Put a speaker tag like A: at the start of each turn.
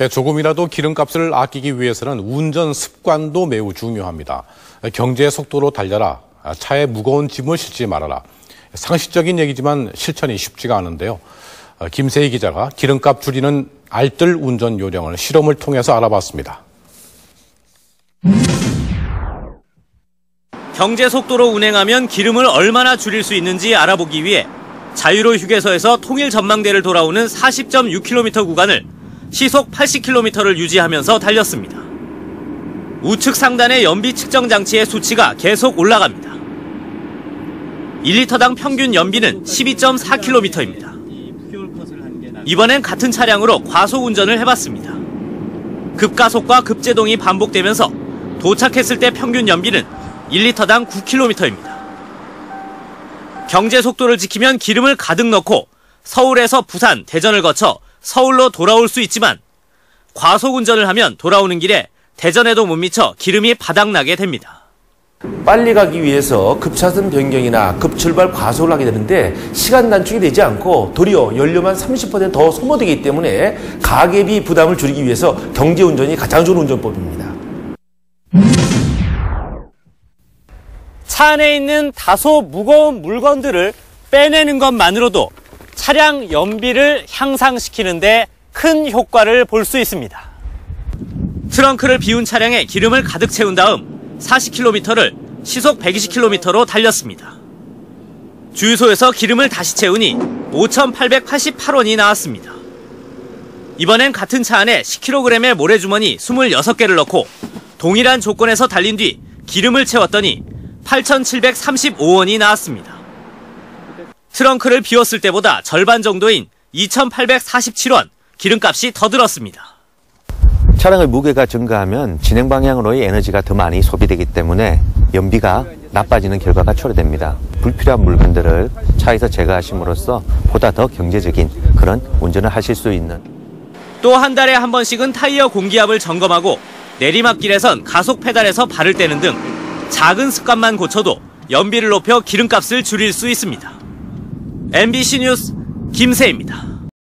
A: 예, 조금이라도 기름값을 아끼기 위해서는 운전 습관도 매우 중요합니다. 경제 속도로 달려라. 차에 무거운 짐을 실지 말아라. 상식적인 얘기지만 실천이 쉽지가 않은데요. 김세희 기자가 기름값 줄이는 알뜰 운전 요령을 실험을 통해서 알아봤습니다.
B: 경제 속도로 운행하면 기름을 얼마나 줄일 수 있는지 알아보기 위해 자유로 휴게소에서 통일 전망대를 돌아오는 40.6km 구간을 시속 80km를 유지하면서 달렸습니다. 우측 상단의 연비 측정 장치의 수치가 계속 올라갑니다. 1리터당 평균 연비는 12.4km입니다. 이번엔 같은 차량으로 과속 운전을 해봤습니다. 급가속과 급제동이 반복되면서 도착했을 때 평균 연비는 1리터당 9km입니다. 경제 속도를 지키면 기름을 가득 넣고 서울에서 부산, 대전을 거쳐 서울로 돌아올 수 있지만 과속 운전을 하면 돌아오는 길에 대전에도 못 미쳐 기름이 바닥나게 됩니다.
C: 빨리 가기 위해서 급차선 변경이나 급출발 과속을 하게 되는데 시간 단축이 되지 않고 도리어 연료만 30%더 소모되기 때문에 가계비 부담을 줄이기 위해서 경제운전이 가장 좋은 운전법입니다.
B: 차 안에 있는 다소 무거운 물건들을 빼내는 것만으로도 차량 연비를 향상시키는데 큰 효과를 볼 수 있습니다. 트렁크를 비운 차량에 기름을 가득 채운 다음 40km를 시속 120km로 달렸습니다. 주유소에서 기름을 다시 채우니 5,888원이 나왔습니다. 이번엔 같은 차 안에 10kg의 모래주머니 26개를 넣고 동일한 조건에서 달린 뒤 기름을 채웠더니 8,735원이 나왔습니다. 트렁크를 비웠을 때보다 절반 정도인 2,847원 기름값이 더 들었습니다.
D: 차량의 무게가 증가하면 진행 방향으로의 에너지가 더 많이 소비되기 때문에 연비가 나빠지는 결과가 초래됩니다. 불필요한 물건들을 차에서 제거하심으로써 보다 더 경제적인 그런 운전을 하실 수 있는
B: 또 한 달에 한 번씩은 타이어 공기압을 점검하고 내리막길에선 가속 페달에서 발을 떼는 등 작은 습관만 고쳐도 연비를 높여 기름값을 줄일 수 있습니다. MBC 뉴스 김세입니다.